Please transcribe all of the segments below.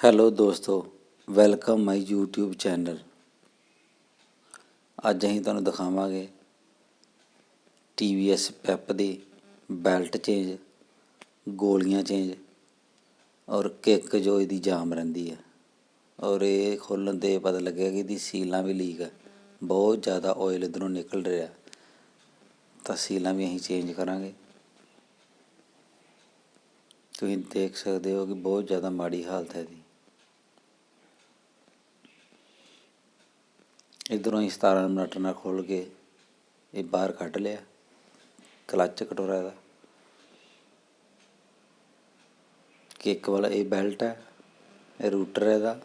Hello ਦੋਸਤੋ welcome my YouTube channel ਅੱਜ ਅਸੀਂ ਤੁਹਾਨੂੰ ਦਿਖਾਵਾਂਗੇ TVS ਪੈਪ ਦੀ ਬੈਲਟ ਚੇਂਜ ਗੋਲੀਆਂ ਚੇਂਜ ਔਰ ਕਿੱਕ ਜੋ ਇਹਦੀ ਜਾਮ ਰਹਿੰਦੀ ਹੈ ਔਰ ਇਹ ਖੋਲਣ 'ਤੇ ਪਤਾ ਲੱਗਿਆ ਕਿ ਇਹਦੀ ਸੀਲਾਂ ਵੀ ਲੀਕ ਹੈ ਬਹੁਤ ਜ਼ਿਆਦਾ ਆਇਲ ਇੱਧਰੋਂ ਨਿਕਲ ਰਿਹਾ। ਤਾਂ ਸੀਲਾਂ ਵੀ ਅਸੀਂ ਚੇਂਜ ਕਰਾਂਗੇ। ਤੁਸੀਂ ਦੇਖ ਸਕਦੇ ਹੋ ਕਿ ਬਹੁਤ ਜ਼ਿਆਦਾ ਮਾੜੀ ਹਾਲਤ ਹੈ ਇਹਦੀ। ਇੱਧਰੋਂ ਹੀ 17 ਮਿੰਟ ਨਾਲ ਖੋਲ ਕੇ ਇਹ ਬਾਹਰ ਕੱਢ ਲਿਆ। ਕਲੱਚ ਕਟੋਰਾ ਇਹਦਾ। ਕਿੱਕ ਵਾਲਾ ਇਹ ਬੈਲਟ ਹੈ, ਇਹ ਰੂਟਰ ਹੈ ਇਹਦਾ।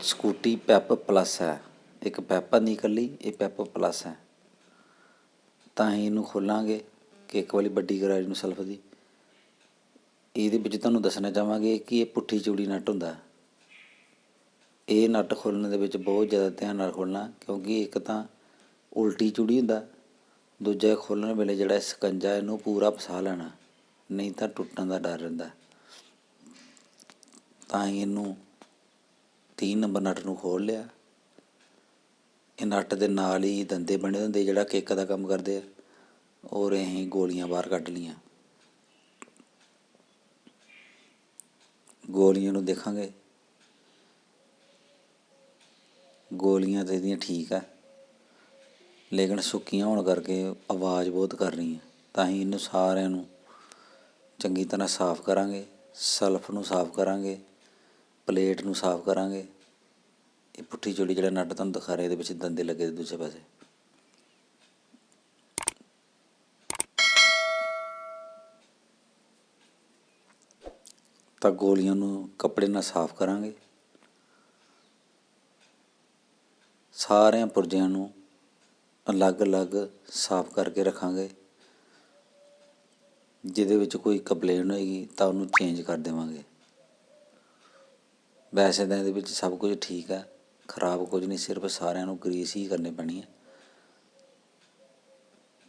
ਸਕੂਟੀ ਪੈਪ ਪਲੱਸ ਹੈ। ਇੱਕ ਪੈਪ ਨਹੀਂ ਇਕੱਲੀ, ਇਹ ਪੈਪ ਪਲੱਸ ਹੈ। ਤਾਂ ਹੀ ਇਹਨੂੰ ਖੋਲਾਂਗੇ ਕਿੱਕ ਵਾਲੀ ਵੱਡੀ ਗਰਾਜ ਨੂੰ ਸਲਫ ਦੀ। ਇਹਦੇ ਵਿੱਚ ਤੁਹਾਨੂੰ ਦੱਸਣਾ ਚਾਹਾਂਗੇ ਕਿ ਇਹ ਪੁੱਠੀ ਚੂੜੀ ਨਟ ਹੁੰਦਾ। ਇਹ ਨਟ ਖੋਲਣ ਦੇ ਵਿੱਚ ਬਹੁਤ ਜ਼ਿਆਦਾ ਧਿਆਨ ਨਾਲ ਖੋਲ੍ਹਣਾ, ਕਿਉਂਕਿ ਇੱਕ ਤਾਂ ਉਲਟੀ ਚੂੜੀ ਹੁੰਦਾ, ਦੂਜਾ ਖੋਲ੍ਹਣ ਵੇਲੇ ਜਿਹੜਾ ਸਕੰਜਾ ਇਹਨੂੰ ਪੂਰਾ ਫਸਾ ਲੈਣਾ, ਨਹੀਂ ਤਾਂ ਟੁੱਟਣ ਦਾ ਡਰ ਰਹਿੰਦਾ। ਤਾਂ ਹੀ ਇਹਨੂੰ 3 ਨੰਬਰ ਨਟ ਨੂੰ ਖੋਲ ਲਿਆ। ਇਹ ਨਟ ਦੇ ਨਾਲ ਹੀ ਦੰਦੇ ਬਣੇ ਹੁੰਦੇ, ਜਿਹੜਾ ਕਿੱਕ ਦਾ ਕੰਮ ਕਰਦੇ ਆ ਔਰ ਅਸੀਂ ਗੋਲੀਆਂ ਬਾਹਰ ਕੱਢ ਲੀਆਂ ਗੋਲੀਆਂ ਨੂੰ ਦੇਖਾਂਗੇ। ਗੋਲੀਆਂ ਤਾਂ ਇਹਦੀਆਂ ਠੀਕ ਆ। ਲੇਕਿਨ ਸੁੱਕੀਆਂ ਹੋਣ ਕਰਕੇ ਆਵਾਜ਼ ਬਹੁਤ ਕਰ ਰਹੀ ਹੈ। ਤਾਂ ਹੀ ਇਹਨੂੰ ਸਾਰਿਆਂ ਨੂੰ ਚੰਗੀ ਤਰ੍ਹਾਂ ਸਾਫ਼ ਕਰਾਂਗੇ। ਸਲਫ ਨੂੰ ਸਾਫ਼ ਕਰਾਂਗੇ। ਪਲੇਟ ਨੂੰ ਸਾਫ਼ ਕਰਾਂਗੇ। ਇਹ ਪੁੱਠੀ ਚੋੜੀ ਜਿਹੜਾ ਨੱਟ ਤੁਹਾਨੂੰ ਦਿਖਾ ਰਿਹਾ, ਇਹਦੇ ਵਿੱਚ ਦੰਦੇ ਲੱਗੇ ਦੂਜੇ ਪਾਸੇ। ਤਾਂ ਗੋਲੀਆਂ ਨੂੰ ਕੱਪੜੇ ਨਾਲ ਸਾਫ਼ ਕਰਾਂਗੇ। ਸਾਰਿਆਂ ਪੁਰਜਿਆਂ ਨੂੰ ਅਲੱਗ-ਅਲੱਗ ਸਾਫ਼ ਕਰਕੇ ਰੱਖਾਂਗੇ। ਜਿਹਦੇ ਵਿੱਚ ਕੋਈ ਕੰਪਲੇਨ ਹੋਏਗੀ ਤਾਂ ਉਹਨੂੰ ਚੇਂਜ ਕਰ ਦੇਵਾਂਗੇ। ਵੈਸੇ ਤਾਂ ਇਹਦੇ ਵਿੱਚ ਸਭ ਕੁਝ ਠੀਕ ਹੈ ਖਰਾਬ ਕੁਝ ਨਹੀਂ, ਸਿਰਫ ਸਾਰਿਆਂ ਨੂੰ ਗਰੀਸ ਹੀ ਕਰਨੀ ਪੈਣੀ ਹੈ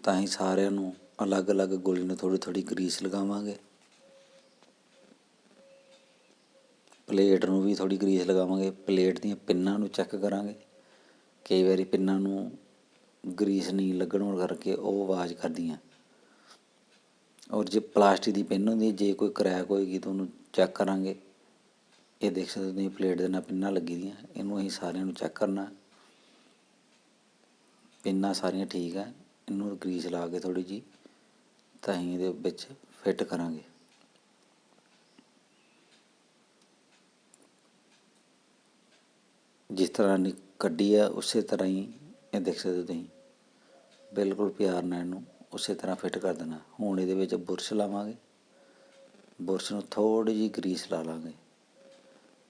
ਤਾਂ ਹੀ ਸਾਰਿਆਂ ਨੂੰ ਅਲੱਗ-ਅਲੱਗ ਗੋਲੀ ਨੂੰ ਥੋੜੀ ਥੋੜੀ ਗਰੀਸ ਲਗਾਵਾਂਗੇ। ਪਲੇਟ ਨੂੰ ਵੀ ਥੋੜੀ ਗਰੀਸ ਲਗਾਵਾਂਗੇ, ਪਲੇਟ ਦੀਆਂ ਪਿੰਨਾਂ ਨੂੰ ਚੈੱਕ ਕਰਾਂਗੇ। ਕਈ ਵਾਰੀ ਪਿੰਨਾਂ ਨੂੰ ਗਰੀਸ ਨਹੀਂ ਲੱਗਣ ਹੋਣ ਕਰਕੇ ਉਹ ਆਵਾਜ਼ ਕਰਦੀਆਂ। ਔਰ ਜੇ ਪਲਾਸਟਿਕ ਦੀ ਪਿੰਨ ਹੁੰਦੀ, ਜੇ ਕੋਈ ਕਰੈਕ ਹੋਏਗੀ ਤਾਂ ਉਹਨੂੰ ਚੈੱਕ ਕਰਾਂਗੇ। ਇਹ ਦੇਖ ਸਕਦੇ ਤੁਸੀਂ, ਪਲੇਟ ਦੇ ਨਾਲ ਪਿੰਨਾਂ ਲੱਗੀ ਦੀਆਂ ਇਹਨੂੰ ਅਸੀਂ ਸਾਰਿਆਂ ਨੂੰ ਚੈੱਕ ਕਰਨਾ। ਪਿੰਨਾਂ ਸਾਰੀਆਂ ਠੀਕ ਹੈ ਇਹਨੂੰ ਗਰੀਸ ਲਾ ਕੇ ਥੋੜੀ ਜੀ ਤਾਂ ਅਸੀਂ ਇਹਦੇ ਵਿੱਚ ਫਿੱਟ ਕਰਾਂਗੇ। ਜਿਸ ਤਰ੍ਹਾਂ ਦੀ ਕੱਢੀ ਆ, ਉਸੇ ਤਰ੍ਹਾਂ ਹੀ ਇਹ ਦੇਖ ਸਕਦੇ ਹੋ ਤੁਸੀਂ। ਬਿਲਕੁਲ ਪਿਆਰ ਨਾਲ ਇਹਨੂੰ ਉਸੇ ਤਰ੍ਹਾਂ ਫਿੱਟ ਕਰ ਦੇਣਾ। ਹੁਣ ਇਹਦੇ ਵਿੱਚ ਬੁਰਸ਼ ਲਾਵਾਂਗੇ। ਬੁਰਸ਼ ਨੂੰ ਥੋੜੀ ਜਿਹੀ ਗਰੀਸ ਲਾ ਲਾਂਗੇ।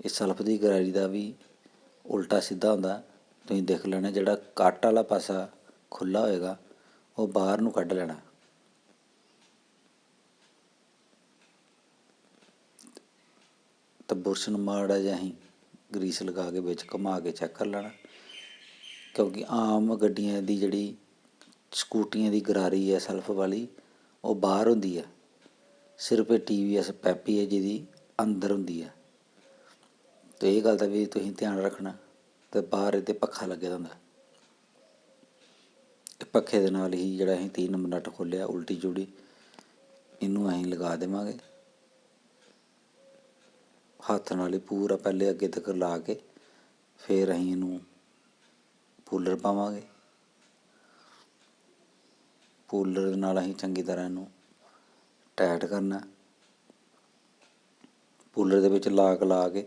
ਇਹ ਸਲਫ ਦੀ ਗਰਾਰੀ ਦਾ ਵੀ ਉਲਟਾ ਸਿੱਧਾ ਹੁੰਦਾ। ਤੁਸੀਂ ਦੇਖ ਲੈਣਾ ਜਿਹੜਾ ਕੱਟ ਵਾਲਾ ਪਾਸਾ ਖੁੱਲਾ ਹੋਏਗਾ, ਉਹ ਬਾਹਰ ਨੂੰ ਕੱਢ ਲੈਣਾ। ਤਾਂ ਬੁਰਸ਼ ਨੂੰ ਮਾੜਾ ਜਿਹਾ ਹੀ ਗਰੀਸ ਲਗਾ ਕੇ ਵਿੱਚ ਘੁਮਾ ਕੇ ਚੈੱਕ ਕਰ ਲੈਣਾ। ਕਿਉਂਕਿ ਆਮ ਗੱਡੀਆਂ ਦੀ ਜਿਹੜੀ ਸਕੂਟੀਆਂ ਦੀ ਗਰਾਰੀ ਹੈ ਸੈਲਫ ਵਾਲੀ, ਉਹ ਬਾਹਰ ਹੁੰਦੀ ਹੈ ਸਿਰਫ ਇਹ TVS ਪੈਪੀ ਹੈ ਜਿਹਦੀ ਅੰਦਰ ਹੁੰਦੀ ਹੈ ਤੇ ਇਹ ਗੱਲ ਦਾ ਵੀ ਤੁਸੀਂ ਧਿਆਨ ਰੱਖਣਾ ਤੇ ਬਾਹਰ ਇਹਦੇ ਪੱਖਾ ਲੱਗਿਆ ਹੁੰਦਾ। ਇਹ ਪੱਖੇ ਦੇ ਨਾਲ ਹੀ ਜਿਹੜਾ ਅਸੀਂ 3 ਨੰਬਰ ਨਟ ਖੋਲਿਆ ਉਲਟੀ ਜੋੜੀ ਇਹਨੂੰ ਅਸੀਂ ਲਗਾ ਦੇਵਾਂਗੇ। ਹੱਥ ਨਾਲ ਹੀ ਪੂਰਾ ਪਹਿਲੇ ਅੱਗੇ ਤੱਕ ਲਾ ਕੇ ਫਿਰ ਅਸੀਂ ਇਹਨੂੰ ਪੂਲਰ ਪਾਵਾਂਗੇ। ਪੂਲਰ ਦੇ ਨਾਲ ਅਸੀਂ ਚੰਗੀ ਤਰ੍ਹਾਂ ਇਹਨੂੰ ਟਾਈਟ ਕਰਨਾ ਪੂਲਰ ਦੇ ਵਿੱਚ ਲਾਕ ਲਾ ਕੇ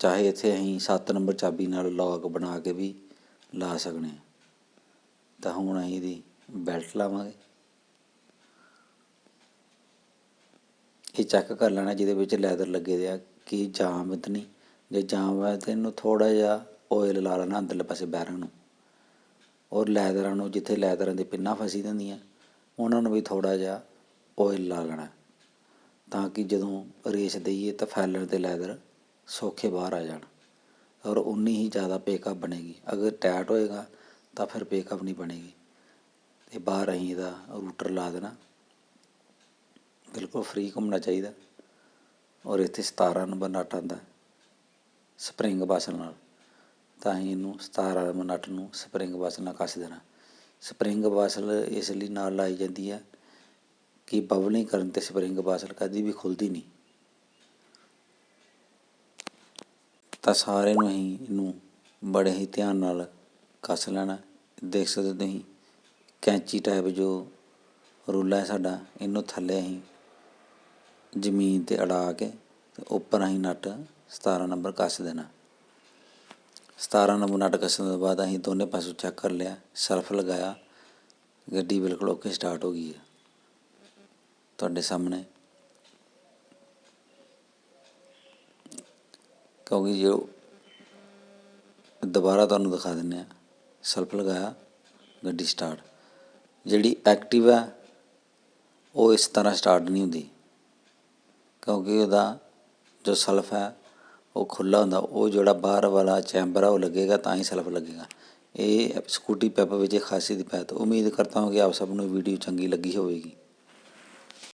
ਚਾਹੇ ਇੱਥੇ ਅਸੀਂ 7 ਨੰਬਰ ਚਾਬੀ ਨਾਲ ਲੌਕ ਬਣਾ ਕੇ ਵੀ ਲਾ ਸਕਨੇ ਹਾਂ। ਤਾਂ ਹੁਣ ਅਸੀਂ ਇਹਦੀ ਬੈਲਟ ਲਾਵਾਂਗੇ। ਇਹ ਚੈੱਕ ਕਰ ਲੈਣਾ ਜਿਹਦੇ ਵਿੱਚ ਲੈਦਰ ਲੱਗੇ ਦੇ ਆ, ਕਿ ਜਾਮ ਤਾਂ ਨਹੀਂ। ਜੇ ਜਾਮ ਹੈ ਤਾਂ ਇਹਨੂੰ ਥੋੜਾ ਜਿਹਾ ਆਇਲ ਲਾ ਲੈਣਾ ਅੰਦਰਲੇ ਪਾਸੇ ਬੈਰਿੰਗ ਨੂੰ। ਔਰ ਲੈਦਰਾਂ ਨੂੰ ਜਿੱਥੇ ਲੈਦਰਾਂ ਦੀ ਪਿੰਨਾਂ ਫਸੀ ਹੁੰਦੀਆਂ ਉਹਨਾਂ ਨੂੰ ਵੀ ਥੋੜਾ ਜਿਹਾ ਆਇਲ ਲਾ ਲੈਣਾ। ਤਾਂ ਕਿ ਜਦੋਂ ਰੇਸ ਦਈਏ ਤਾਂ ਫੈਲਣ ਤੇ ਲੈਦਰ ਸੌਖੇ ਬਾਹਰ ਆ ਜਾਣ। ਔਰ ਉਨੀ ਹੀ ਜ਼ਿਆਦਾ ਪੇਕਅਪ ਬਣੇਗੀ। ਅਗਰ ਟਾਈਟ ਹੋਏਗਾ ਤਾਂ ਫਿਰ ਪੇਕਅਪ ਨਹੀਂ ਬਣੇਗੀ। ਤੇ ਬਾਹਰ ਅਸੀਂ ਇਹਦਾ ਰੂਟਰ ਲਾ ਦੇਣਾ। ਬਿਲਕੁਲ ਫ੍ਰੀ ਘੁੰਮਣਾ ਚਾਹੀਦਾ। ਔਰ ਇੱਥੇ 17 ਨੰਬਰ ਨਟ ਆਉਂਦਾ ਸਪਰਿੰਗ ਬਾਸਲ ਨਾਲ। ਤਾਂ ਹੀ ਇਹਨੂੰ 17 ਨੰਬਰ ਨਟ ਨੂੰ ਸਪਰਿੰਗ ਬਾਸਲ ਨਾਲ ਕੱਸ ਦੇਣਾ। ਸਪਰਿੰਗ ਬਾਸਲ ਇਸ ਲਈ ਨਾਲ ਲਾਈ ਜਾਂਦੀ ਹੈ ਕਿ ਬਬਲਿੰਗ ਕਰਨ ਤੇ ਸਪਰਿੰਗ ਬਾਸਲ ਕਦੀ ਵੀ ਖੁੱਲਦੀ ਨਹੀਂ। ਤਾਂ ਸਾਰੇ ਨੂੰ ਅਸੀਂ ਇਹਨੂੰ ਬੜੇ ਹੀ ਧਿਆਨ ਨਾਲ ਕੱਸ ਲੈਣਾ। ਦੇਖ ਸਕਦੇ ਹੋ ਤੁਸੀਂ, ਕੈਂਚੀ ਟਾਈਪ ਜੋ ਰੂਲਾ ਹੈ ਸਾਡਾ, ਇਹਨੂੰ ਥੱਲੇ ਅਸੀਂ ਜ਼ਮੀਨ ਤੇ ਅੜਾ ਕੇ ਤੇ ਉੱਪਰ ਅਸੀਂ ਨੱਟ 17 ਨੰਬਰ ਕੱਸ ਦੇਣਾ। 17 ਨੰਬਰ ਨੱਟ ਕੱਸਣ ਤੋਂ ਬਾਅਦ ਅਸੀਂ ਦੋਨੇ ਪਾਸੋਂ ਚੈੱਕ ਕਰ ਲਿਆ ਸਲਫ ਲਗਾਇਆ, ਗੱਡੀ ਬਿਲਕੁਲ ਓਕੇ ਸਟਾਰਟ ਹੋ ਗਈ ਹੈ। ਤੁਹਾਡੇ ਸਾਹਮਣੇ। ਕਿਉਂਕਿ ਜੋ ਦੁਬਾਰਾ ਤੁਹਾਨੂੰ ਦਿਖਾ ਦਿੰਨੇ ਆ ਸਲਫ ਲਗਾਇਆ, ਗੱਡੀ ਸਟਾਰਟ ਜਿਹੜੀ ਐਕਟਿਵ ਹੈ, ਉਹ ਇਸ ਤਰ੍ਹਾਂ ਸਟਾਰਟ ਨਹੀਂ ਹੁੰਦੀ। ਕਿਉਂਕਿ ਉਹਦਾ ਜੋ ਸਲਫ ਹੈ, ਉਹ ਖੁੱਲ੍ਹਾ ਹੁੰਦਾ, ਉਹ ਜਿਹੜਾ ਬਾਹਰ ਵਾਲਾ ਚੈਂਬਰ ਆ, ਉਹ ਲੱਗੇਗਾ, ਤਾਂ ਹੀ ਸਲਫ ਲੱਗੇਗਾ। ਇਹ ਸਕੂਟੀ ਪੈਪ ਵਿੱਚ ਖਾਸੀ ਦੀ ਹੈ ਉਮੀਦ ਕਰਤਾ ਹਾਂ ਕਿ ਆਪ ਸਭ ਨੂੰ ਵੀਡੀਓ ਚੰਗੀ ਲੱਗੀ ਹੋਵੇਗੀ।